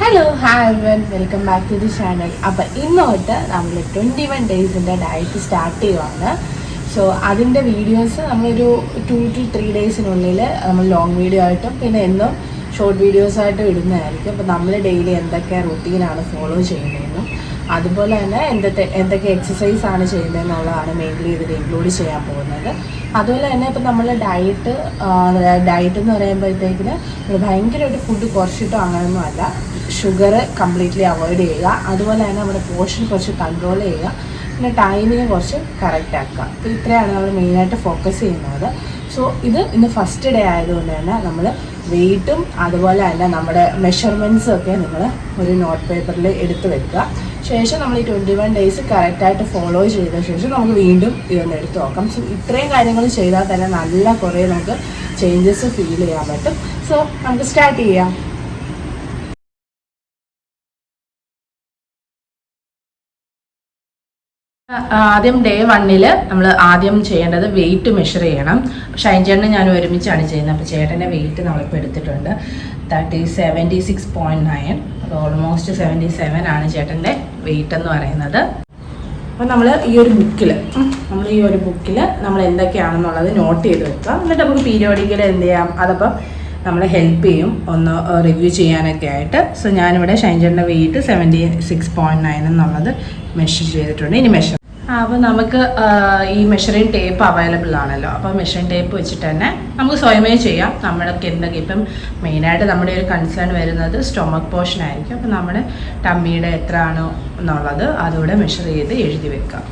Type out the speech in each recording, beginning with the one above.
Hello hi everyone welcome back to the channel അപ്പം ഇന്ന് തൊട്ട് നമ്മൾ ട്വന്റി വൺ ഡേയ്സിന്റെ ഡയറ്റ് സ്റ്റാർട്ട് ചെയ്യുവാണ്. സോ അതിന്റെ വീഡിയോസ് നമ്മളൊരു ടു ടു ത്രീ ഡേയ്സിനുള്ളിൽ നമ്മൾ ലോങ് വീഡിയോ ആയിട്ടും പിന്നെ എന്നും ഷോർട്ട് വീഡിയോസായിട്ടും ഇടുന്നതായിരിക്കും. അപ്പം നമ്മൾ ഡെയിലി എന്തൊക്കെ റൊട്ടീനാണ് ഫോളോ ചെയ്യുന്നതെന്നും അതുപോലെ തന്നെ എന്തൊക്കെ എന്തൊക്കെ എക്സസൈസ് ആണ് ചെയ്യുന്നതെന്നുള്ളതാണ് മെയിൻലി ഇതിൽ ഇൻക്ലൂഡ് ചെയ്യാൻ പോകുന്നത്. അതുപോലെ തന്നെ ഇപ്പം നമ്മൾ ഡയറ്റ് ഡയറ്റ് എന്ന് പറയുമ്പോഴത്തേക്കിന് ഭയങ്കരമായിട്ട് ഫുഡ് കുറച്ചിട്ടോ അങ്ങനെയൊന്നും അല്ല. ഷുഗർ കംപ്ലീറ്റ്ലി അവോയ്ഡ് ചെയ്യുക. അതുപോലെ തന്നെ നമ്മുടെ പോർഷൻ കുറച്ച് കൺട്രോൾ ചെയ്യുക. പിന്നെ ടൈമിങ് കുറച്ച് കറക്റ്റ് ആക്കുക. അപ്പോൾ ഇത്രയാണ് നമ്മൾ മെയിനായിട്ട് ഫോക്കസ് ചെയ്യുന്നത്. സോ ഇത് ഇന്ന് ഫസ്റ്റ് ഡേ ആയതുകൊണ്ട് തന്നെ നമ്മൾ വെയിറ്റും അതുപോലെ തന്നെ നമ്മുടെ മെഷർമെന്റ്സും ഒക്കെ നിങ്ങൾ ഒരു നോട്ട് പേപ്പറിൽ എടുത്ത് വെക്കുക. ശേഷം നമ്മൾ ഈ ട്വന്റി വൺ ഡേയ്സ് കറക്റ്റായിട്ട് ഫോളോ ചെയ്ത ശേഷം നമുക്ക് വീണ്ടും ഇതൊന്ന് എടുത്ത് നോക്കാം. സോ ഇത്രയും കാര്യങ്ങൾ ചെയ്താൽ തന്നെ നല്ല കുറേ നമുക്ക് ചേഞ്ചസ് ഫീൽ ചെയ്യാൻ പറ്റും. സോ നമുക്ക് സ്റ്റാർട്ട് ചെയ്യാം. ആദ്യം ഡേ വണ്ണിൽ നമ്മൾ ആദ്യം ചെയ്യേണ്ടത് വെയിറ്റ് മെഷർ ചെയ്യണം. ഷൈൻ ചേട്ടനും ഞാൻ ഒരുമിച്ചാണ് ചെയ്യുന്നത്. അപ്പോൾ ചേട്ടന്റെ വെയിറ്റ് നമ്മളിപ്പോൾ എടുത്തിട്ടുണ്ട്. Thirty seventy six point nine അപ്പോൾ ഓൾമോസ്റ്റ് സെവന്റി സെവൻ ആണ് ചേട്ടന്റെ വെയിറ്റ് എന്ന് പറയുന്നത്. അപ്പോൾ നമ്മൾ ഈ ഒരു ബുക്കിൽ നമ്മൾ ഈ ഒരു ബുക്കിൽ നമ്മൾ എന്തൊക്കെയാണെന്നുള്ളത് നോട്ട് ചെയ്ത് വെക്കുക. എന്നിട്ട് നമുക്ക് പീരിയോഡിക്കൽ എന്ത് ചെയ്യാം? അതപ്പം നമ്മളെ ഹെൽപ്പ് ചെയ്യും. ഒന്ന് റിവ്യൂ ചെയ്യാനൊക്കെ ആയിട്ട്. സോ ഞാനിവിടെ ഷൈൻചേട്ടന്റെ weight seventy six point nine എന്നുള്ളത് മെഷർ ചെയ്തിട്ടുണ്ട്. ഇനി മെഷർ അപ്പോൾ നമുക്ക് ഈ മെഷറിംഗ് ടേപ്പ് അവൈലബിൾ ആണല്ലോ. അപ്പോൾ മെഷറിംഗ് ടേപ്പ് വെച്ചിട്ട് തന്നെ നമുക്ക് സ്വയമേ ചെയ്യാം. നമ്മളൊക്കെ എന്തൊക്കെ ഇപ്പം മെയിനായിട്ട് നമ്മുടെ ഒരു കൺസേൺ വരുന്നത് സ്റ്റൊമക് പോർഷൻ ആയിരിക്കും. അപ്പോൾ നമ്മുടെ ടമ്മിയുടെ എത്ര ആണോ എന്നുള്ളത് അതുകൂടെ മെഷർ ചെയ്ത് എഴുതി വെക്കാം.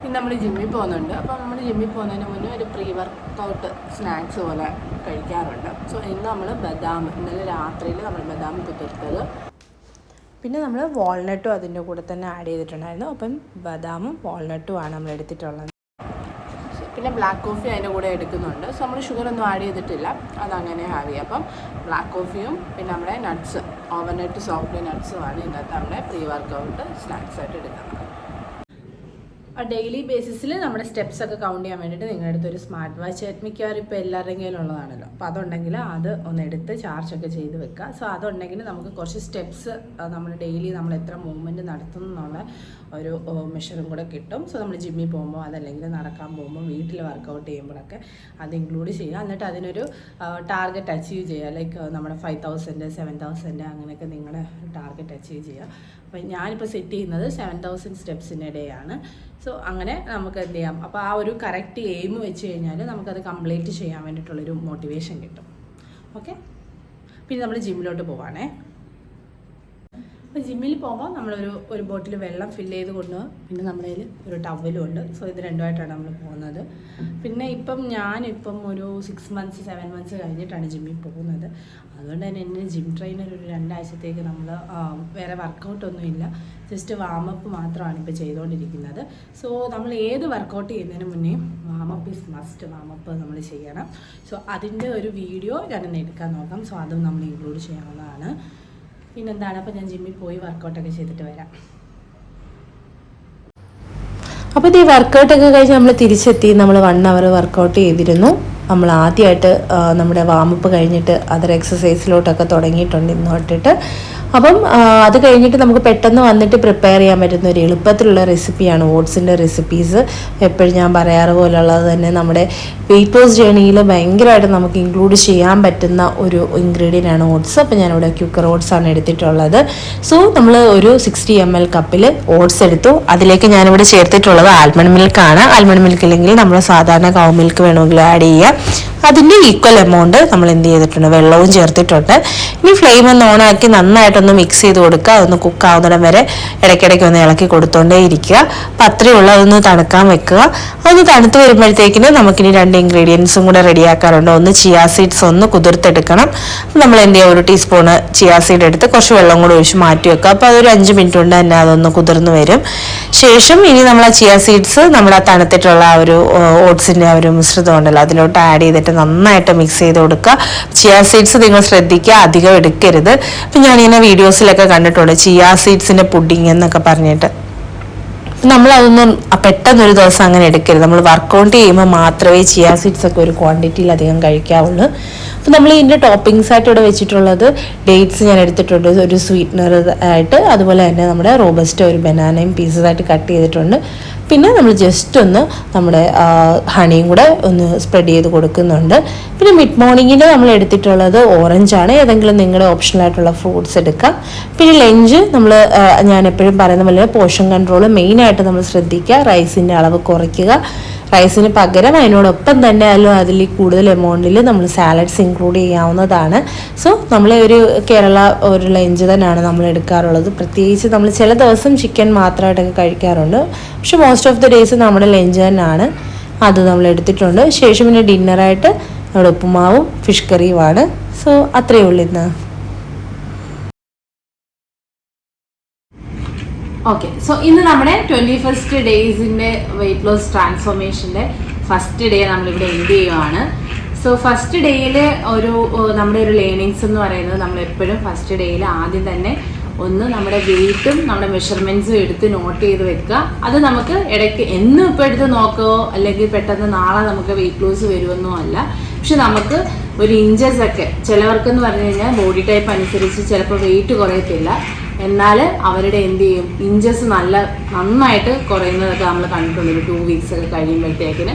പിന്നെ നമ്മൾ ജിമ്മിൽ പോകുന്നുണ്ട്. അപ്പോൾ നമ്മൾ ജിമ്മിൽ പോകുന്നതിന് മുന്നേ ഒരു പ്രീ വർക്കൗട്ട് സ്നാക്സ് പോലെ കഴിക്കാറുണ്ട്. സോ ഇന്ന് നമ്മൾ ബദാം ഇന്നലെ രാത്രിയിൽ നമ്മൾ ബദാം കുതിർത്തത്. പിന്നെ നമ്മൾ വാൾനട്ടും അതിന്റെ കൂടെ തന്നെ ആഡ് ചെയ്തിട്ടുണ്ടായിരുന്നു. അപ്പം ബദാമും വാൾനട്ടും ആണ് നമ്മൾ എടുത്തിട്ടുള്ളത്. പിന്നെ ബ്ലാക്ക് കോഫി അതിന്റെ കൂടെ എടുക്കുന്നുണ്ട്. സോ നമ്മൾ ഷുഗർ ഒന്നും ആഡ് ചെയ്തിട്ടില്ല. അതങ്ങനെ ഹാവ് അപ്പം ബ്ലാക്ക് കോഫിയും പിന്നെ നമ്മുടെ നട്ട്സ് ഓവർനട്ട് സോഫ്റ്റ് നട്ട്സുമാണ് ഇന്നത്തെ നമ്മുടെ പ്രീ വർക്കൗട്ട് സ്നാക്സ് ആയിട്ട് എടുക്കുന്നത്. ഡെയിലി ബേസിസിൽ നമ്മുടെ സ്റ്റെപ്സ് ഒക്കെ കൗണ്ട് ചെയ്യാൻ വേണ്ടിയിട്ട് നിങ്ങളുടെ അടുത്ത് ഒരു സ്മാർട്ട് വാച്ച് മിക്കവാറും ഇപ്പോൾ എല്ലാവരുടെയും കയ്യിലുള്ളതാണല്ലോ. അപ്പോൾ അതുണ്ടെങ്കിൽ അത് ഒന്ന് എടുത്ത് ചാർജ് ഒക്കെ ചെയ്ത് വെക്കുക. സോ അതുണ്ടെങ്കിൽ നമുക്ക് കുറച്ച് സ്റ്റെപ്സ് നമ്മൾ ഡെയിലി നമ്മൾ എത്ര മൂവ്മെന്റ് നടത്തുന്നു എന്നുള്ള ഒരു മെഷറും കൂടെ കിട്ടും. സോ നമ്മൾ ജിമ്മിൽ പോകുമ്പോൾ അതല്ലെങ്കിൽ നടക്കാൻ പോകുമ്പോൾ വീട്ടിൽ വർക്കൗട്ട് ചെയ്യുമ്പോഴൊക്കെ അത് ഇൻക്ലൂഡ് ചെയ്യുക. എന്നിട്ട് അതിനൊരു ടാർഗറ്റ് അച്ചീവ് ചെയ്യുക. ലൈക്ക് നമ്മുടെ ഫൈവ് തൗസൻഡ് സെവൻ തൗസൻഡ് അങ്ങനെയൊക്കെ നിങ്ങളുടെ ടാർഗറ്റ് അച്ചീവ് ചെയ്യുക. അപ്പോൾ ഞാനിപ്പോൾ സെറ്റ് ചെയ്യുന്നത് സെവൻ തൗസൻഡ് ഇടയാണ് സോ അങ്ങനെ നമുക്ക് എന്ത് ചെയ്യാം? അപ്പോൾ ആ ഒരു കറക്റ്റ് എയിം വെച്ച് കഴിഞ്ഞാൽ നമുക്കത് കംപ്ലീറ്റ് ചെയ്യാൻ വേണ്ടിയിട്ടുള്ളൊരു മോട്ടിവേഷൻ കിട്ടും. ഓക്കെ പിന്നെ നമ്മൾ ജിമ്മിലോട്ട് പോവാണേ. അപ്പോൾ ജിമ്മിൽ പോകുമ്പോൾ നമ്മളൊരു ഒരു ബോട്ടിൽ വെള്ളം ഫില്ല് ചെയ്ത് കൊണ്ട് പിന്നെ നമ്മുടെ കയ്യിൽ ഒരു ടവലും ഉണ്ട്. സോ ഇത് രണ്ടുമായിട്ടാണ് നമ്മൾ പോകുന്നത്. പിന്നെ ഇപ്പം ഞാനിപ്പം ഒരു സിക്സ് മന്ത്സ് സെവൻ മന്ത്സ് കഴിഞ്ഞിട്ടാണ് ജിമ്മിൽ പോകുന്നത്. അതുകൊണ്ട് തന്നെ എന്നെ ജിം ട്രെയിനർ ഒരു രണ്ടാഴ്ചത്തേക്ക് നമ്മൾ വേറെ വർക്കൗട്ടൊന്നുമില്ല ജസ്റ്റ് വാമപ്പ് മാത്രമാണ് ഇപ്പോൾ ചെയ്തുകൊണ്ടിരിക്കുന്നത് സോ നമ്മൾ ഏത് വർക്കൗട്ട് ചെയ്യുന്നതിന് മുന്നേ വാമപ്പ് ഈസ് മസ്റ്റ് വാമപ്പ് നമ്മൾ ചെയ്യണം. സോ അതിന്റെ ഒരു വീഡിയോ ഞാനൊന്ന് എടുക്കാൻ നോക്കാം. സോ അതും നമ്മൾ ഇൻക്ലൂഡ് ചെയ്യാവുന്നതാണ്. പിന്നെന്താണ്? അപ്പോൾ ഞാൻ ജിമ്മിൽ പോയി വർക്കൗട്ടൊക്കെ ചെയ്തിട്ട് വരാം. അപ്പോൾ ഈ വർക്കൗട്ടൊക്കെ കഴിഞ്ഞ് നമ്മൾ തിരിച്ചെത്തി. നമ്മൾ വൺ അവർ വർക്കൗട്ട് ചെയ്തിരുന്നു. നമ്മൾ ആദ്യമായിട്ട് നമ്മുടെ വാമപ്പ് കഴിഞ്ഞിട്ട് അതർ എക്സസൈസിലോട്ടൊക്കെ തുടങ്ങിയിട്ടുണ്ട് ഇന്ന് തൊട്ടിട്ട്. അപ്പം അത് കഴിഞ്ഞിട്ട് നമുക്ക് പെട്ടെന്ന് വന്നിട്ട് പ്രിപ്പയർ ചെയ്യാൻ പറ്റുന്ന ഒരു എളുപ്പത്തിലുള്ള റെസിപ്പിയാണ് ഓട്സിന്റെ റെസിപ്പീസ് എപ്പോഴും ഞാൻ പറയാറ് പോലുള്ളത് തന്നെ നമ്മുടെ വെയിറ്റ് ലോസ് ജേണിയിൽ ഭയങ്കരമായിട്ട് നമുക്ക് ഇൻക്ലൂഡ് ചെയ്യാൻ പറ്റുന്ന ഒരു ഇൻഗ്രീഡിയന്റ് ആണ് ഓട്സ്. അപ്പോൾ ഞാനിവിടെ ക്യൂക്കർ ഓട്സ് ആണ് എടുത്തിട്ടുള്ളത്. സോ നമ്മൾ ഒരു സിക്സ്റ്റി എം എൽ കപ്പിൽ ഓട്സ് എടുത്തു. അതിലേക്ക് ഞാനിവിടെ ചേർത്തിട്ടുള്ളത് ആൽമണ്ട് മിൽക്കാണ് ആൽമണ്ട് മിൽക്ക് ഇല്ലെങ്കിൽ നമ്മൾ സാധാരണ കൗ മിൽക്ക് വേണമെങ്കിൽ ആഡ് ചെയ്യുക അതിന്റെ ഈക്വൽ എമൗണ്ട് നമ്മൾ എന്ത് ചെയ്തിട്ടുണ്ട്? വെള്ളവും ചേർത്തിട്ടുണ്ട്. ഇനി ഫ്ലെയിം ഒന്ന് ഓണാക്കി നന്നായിട്ടൊന്ന് മിക്സ് ചെയ്ത് കൊടുക്കുക. അതൊന്ന് കുക്ക് ആവുന്നിടം വരെ ഇടയ്ക്കിടയ്ക്ക് ഒന്ന് ഇളക്കി കൊടുത്തോണ്ടേ ഇരിക്കുക. അപ്പം അത്രയേ ഉള്ളൂ. അതൊന്ന് തണുക്കാൻ വെക്കുക. അതൊന്ന് തണുത്ത് വരുമ്പോഴത്തേക്കിന് നമുക്കിനി രണ്ട് ഇൻഗ്രീഡിയൻസും കൂടെ റെഡിയാക്കാറുണ്ട് ഒന്ന് ചിയാ സീഡ്സ് ഒന്ന് കുതിർത്തെടുക്കണം. അപ്പം നമ്മൾ എന്ത് ചെയ്യുക? ഒരു ടീസ്പൂണ് ചിയാ സീഡ് എടുത്ത് കുറച്ച് വെള്ളം കൂടെ ഒഴിച്ച് മാറ്റി വെക്കുക. അപ്പോൾ അതൊരു അഞ്ച് മിനിറ്റ് കൊണ്ട് തന്നെ അതൊന്ന് കുതിർന്ന് വരും. ശേഷം ഇനി നമ്മൾ ആ ചിയാ സീഡ്സ് നമ്മൾ ആ തണുത്തിട്ടുള്ള ആ ഒരു ഓട്സിന്റെ ആ ഒരു മിശ്രിതം ഉണ്ടല്ലോ അതിലോട്ട് ആഡ് ചെയ്തിട്ട് നന്നായിട്ട് മിക്സ് ചെയ്ത് കൊടുക്കുക. ചിയാ സീഡ്സ് നിങ്ങൾ ശ്രദ്ധിക്കുക. അധികം എടുക്കരുത്. ഇപ്പം ഞാനിങ്ങനെ വീഡിയോസിലൊക്കെ കണ്ടിട്ടുണ്ട്. ചിയാ സീഡ്സിന്റെ പുഡിങ് എന്നൊക്കെ പറഞ്ഞിട്ട്. നമ്മൾ അതൊന്നും പെട്ടെന്നൊരു ദിവസം അങ്ങനെ എടുക്കരുത്. നമ്മൾ വർക്കൗട്ട് ചെയ്യുമ്പോൾ മാത്രമേ ചിയാ സീഡ്സ് ഒക്കെ ഒരു ക്വാണ്ടിറ്റിയിൽ അധികം കഴിക്കാവുള്ളൂ. അപ്പോൾ നമ്മൾ ഇതിന്റെ ടോപ്പിങ്സ് ആയിട്ട് ഇവിടെ വെച്ചിട്ടുള്ളത് ഡേറ്റ്സ് ഞാൻ എടുത്തിട്ടുണ്ട്. ഒരു സ്വീറ്റ്നർ ആയിട്ട് അതുപോലെ തന്നെ നമ്മുടെ റോബസ്റ്റ് ഒരു ബനാനയും പീസസ് ആയിട്ട് കട്ട് ചെയ്തിട്ടുണ്ട്. പിന്നെ നമ്മൾ ജസ്റ്റ് ഒന്ന് നമ്മുടെ ഹണിയും കൂടെ ഒന്ന് സ്പ്രെഡ് ചെയ്ത് കൊടുക്കുന്നുണ്ട്. പിന്നെ മിഡ് മോർണിംഗിൽ നമ്മൾ എടുത്തിട്ടുള്ളത് ആണ്. ഏതെങ്കിലും നിങ്ങളുടെ ഓപ്ഷണൽ ആയിട്ടുള്ള ഫ്രൂട്ട്സ് എടുക്കാം. പിന്നെ ലഞ്ച് നമ്മൾ ഞാൻ എപ്പോഴും പറയുന്ന പോലെ പോഷൻ കൺട്രോൾ മെയിനായിട്ട് നമ്മൾ ശ്രദ്ധിക്കുക. റൈസിന്റെ അളവ് കുറയ്ക്കുക. റൈസിന് പകരം അതിനോടൊപ്പം തന്നെ അല്ലോ അതിൽ കൂടുതൽ എമൗണ്ടിൽ നമ്മൾ സാലഡ്സ് ഇൻക്ലൂഡ് ചെയ്യാവുന്നതാണ്. സോ നമ്മൾ ഒരു കേരള ഒരു ലഞ്ച് തന്നെയാണ് നമ്മൾ എടുക്കാറുള്ളത്. പ്രത്യേകിച്ച് നമ്മൾ ചില ദിവസം ചിക്കൻ മാത്രമായിട്ടൊക്കെ കഴിക്കാറുണ്ട്. പക്ഷെ മോസ്റ്റ് ഓഫ് ദി ഡേയ്സ് നമ്മുടെ ലഞ്ച് തന്നെയാണ്. അത് നമ്മൾ എടുത്തിട്ടുണ്ട്. ശേഷം പിന്നെ ഡിന്നറായിട്ട് നമ്മുടെ ഉപ്പുമാവും ഫിഷ് കറിയുമാണ് സോ അത്രയേ ഉള്ളൂ ഇന്ന്. ഓക്കെ സോ ഇന്ന് നമ്മുടെ ട്വന്റി ഫസ്റ്റ് ഡേയ്സിന്റെ വെയിറ്റ് ലോസ് ട്രാൻസ്ഫോർമേഷന്റെ ഫസ്റ്റ് ഡേ നമ്മളിവിടെ എൻഡ് ചെയ്യുവാണ്. സോ ഫസ്റ്റ് ഡേയിൽ ഒരു നമ്മുടെ ഒരു ലേണിങ്സ് എന്ന് പറയുന്നത് നമ്മൾ എപ്പോഴും ഫസ്റ്റ് ഡേയിൽ ആദ്യം തന്നെ ഒന്ന് നമ്മുടെ വെയിറ്റും നമ്മുടെ മെഷർമെന്റ്സും എടുത്ത് നോട്ട് ചെയ്ത് വെക്കുക. അത് നമുക്ക് ഇടയ്ക്ക് എന്നും ഇപ്പോൾ എടുത്ത് നോക്കുകയോ അല്ലെങ്കിൽ പെട്ടെന്ന് നാളെ നമുക്ക് വെയിറ്റ് ലോസ് വരുമെന്നോ അല്ല. പക്ഷെ നമുക്ക് ഒരു ഇഞ്ചസ് ഒക്കെ ചിലവർക്കെന്ന് പറഞ്ഞു കഴിഞ്ഞാൽ ബോഡി ടൈപ്പ് അനുസരിച്ച് ചിലപ്പോൾ വെയിറ്റ് കുറയത്തില്ല. എന്നാൽ അവരുടെ എന്ത് ചെയ്യും? ഇഞ്ചസ് നല്ല നന്നായിട്ട് കുറയുന്നതൊക്കെ നമ്മൾ കണ്ടിട്ടുണ്ട് ഒരു ടു വീക്സ് ഒക്കെ കഴിയുമ്പോഴത്തേക്കിന്.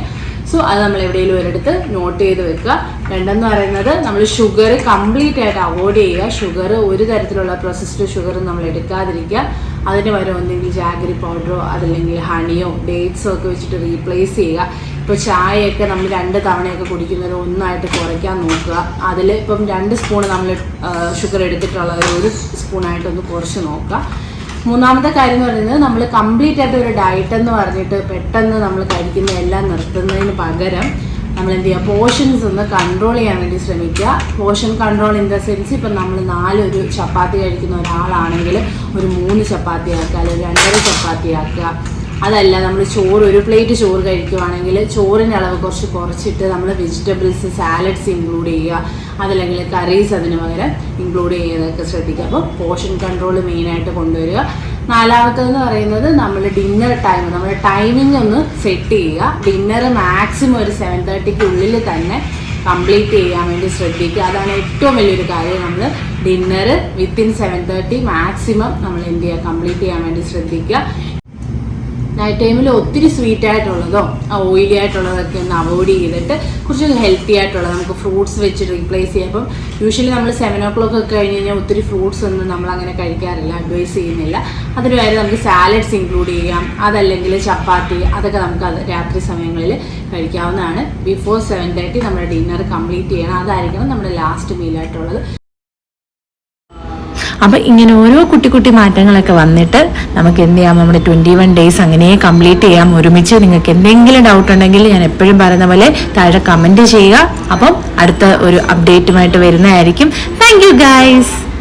സോ അത് നമ്മൾ എവിടെയെങ്കിലും ഒരിടത്ത് നോട്ട് ചെയ്ത് വെക്കുക. രണ്ടെന്ന് പറയുന്നത് നമ്മൾ ഷുഗർ കംപ്ലീറ്റ് ആയിട്ട് അവോയ്ഡ് ചെയ്യുക. ഷുഗർ ഒരു തരത്തിലുള്ള പ്രോസസ്ഡ് ഷുഗർ നമ്മൾ എടുക്കാതിരിക്കുക. അതിന് പകരം ഒന്നെങ്കിൽ ജാഗരി പൗഡറോ അതല്ലെങ്കിൽ ഹണിയോ ഡേറ്റ്സോ ഒക്കെ വെച്ചിട്ട് റീപ്ലേസ് ചെയ്യുക. ഇപ്പോൾ ചായയൊക്കെ നമ്മൾ രണ്ട് തവണയൊക്കെ കുടിക്കുന്നത് ഒന്നായിട്ട് കുറയ്ക്കാൻ നോക്കുക. അതിൽ ഇപ്പം രണ്ട് സ്പൂൺ നമ്മൾ ഷുഗർ എടുത്തിട്ടുള്ളത് ഒരു സ്പൂണായിട്ടൊന്ന് കുറച്ച് നോക്കുക. മൂന്നാമത്തെ കാര്യം എന്ന് പറയുന്നത് നമ്മൾ കംപ്ലീറ്റ് ആയിട്ട് ഒരു ഡയറ്റ് എന്ന് പറഞ്ഞിട്ട് പെട്ടെന്ന് നമ്മൾ കഴിക്കുന്ന എല്ലാം നിർത്തുന്നതിന് പകരം നമ്മൾ എന്ത് ചെയ്യുക പോർഷൻസ് ഒന്ന് കൺട്രോൾ ചെയ്യാൻ വേണ്ടി ശ്രമിക്കുക. Portion control in the sense ഇപ്പം നമ്മൾ നാലൊരു ചപ്പാത്തി കഴിക്കുന്ന ഒരാളാണെങ്കിൽ ഒരു മൂന്ന് ചപ്പാത്തി ആക്കുക അല്ലെങ്കിൽ രണ്ടര ചപ്പാത്തി ആക്കുക അതല്ല നമ്മൾ ചോറ് ഒരു പ്ലേറ്റ് ചോറ് കഴിക്കുവാണെങ്കിൽ ചോറിന്റെ അളവ് കുറച്ച് കുറച്ചിട്ട് നമ്മൾ വെജിറ്റബിൾസ് സാലഡ്സ് ഇൻക്ലൂഡ് ചെയ്യുക. അതല്ലെങ്കിൽ കറീസ് അതിന് പകരം ഇൻക്ലൂഡ് ചെയ്യുന്നതൊക്കെ ശ്രദ്ധിക്കുക. അപ്പോൾ പോർഷൻ കൺട്രോൾ മെയിനായിട്ട് കൊണ്ടുവരിക. നാലാമത്തതെന്ന് പറയുന്നത് നമ്മൾ ഡിന്നർ ടൈം. നമ്മൾ ടൈമിംഗ് ഒന്ന് സെറ്റ് ചെയ്യുക. ഡിന്നർ മാക്സിമം ഒരു സെവൻ തേർട്ടിക്കുള്ളിൽ തന്നെ കംപ്ലീറ്റ് ചെയ്യാൻ വേണ്ടി ശ്രദ്ധിക്കുക. അതാണ് ഏറ്റവും വലിയൊരു കാര്യം. നമ്മൾ dinner within seven thirty maximum നമ്മൾ എന്ത് ചെയ്യുക? കംപ്ലീറ്റ് ചെയ്യാൻ വേണ്ടി ശ്രദ്ധിക്കുക. നൈറ്റ് ടൈമിൽ ഒത്തിരി സ്വീറ്റ് ആയിട്ടുള്ളതോ ഓയിലി ആയിട്ടുള്ളതൊക്കെ ഒന്ന് അവോയ്ഡ് ചെയ്തിട്ട് കുറച്ച് ഹെൽത്തി ആയിട്ടുള്ളത് നമുക്ക് ഫ്രൂട്ട്സ് വെച്ച് റീപ്ലേസ് ചെയ്യാം അപ്പം യൂഷ്വലി നമ്മൾ സെവൻ ഓ ക്ലോക്ക് ഒക്കെ കഴിഞ്ഞ് കഴിഞ്ഞാൽ ഒത്തിരി ഫ്രൂട്ട്സ് ഒന്നും നമ്മൾ അങ്ങനെ കഴിക്കാറില്ല അഡ്വൈസ് ചെയ്യുന്നില്ല. അതിന് പകരം നമുക്ക് സാലഡ്സ് ഇൻക്ലൂഡ് ചെയ്യാം. അതല്ലെങ്കിൽ ചപ്പാത്തി അതൊക്കെ നമുക്ക് രാത്രി സമയങ്ങളിൽ കഴിക്കാവുന്നതാണ്. ബിഫോർ സെവൻ തേർട്ടി നമ്മുടെ ഡിന്നർ കംപ്ലീറ്റ് ചെയ്യണം. അതായിരിക്കണം നമ്മുടെ ലാസ്റ്റ് മീലായിട്ടുള്ളത് അപ്പം ഇങ്ങനെ ഓരോ കുട്ടി കുട്ടി മാറ്റങ്ങളൊക്കെ വന്നിട്ട് നമുക്ക് എന്ത് ചെയ്യാം? നമ്മുടെ ട്വന്റി വൺ ഡേയ്സ് അങ്ങനെ കംപ്ലീറ്റ് ചെയ്യാം. ഒരുമിച്ച് നിങ്ങൾക്ക് എന്തെങ്കിലും ഡൗട്ട് ഉണ്ടെങ്കിൽ ഞാൻ എപ്പോഴും പറയുന്ന പോലെ താഴെ കമന്റ് ചെയ്യുക. അപ്പം അടുത്ത ഒരു അപ്ഡേറ്റുമായിട്ട് വരുന്നതായിരിക്കും. Thank you guys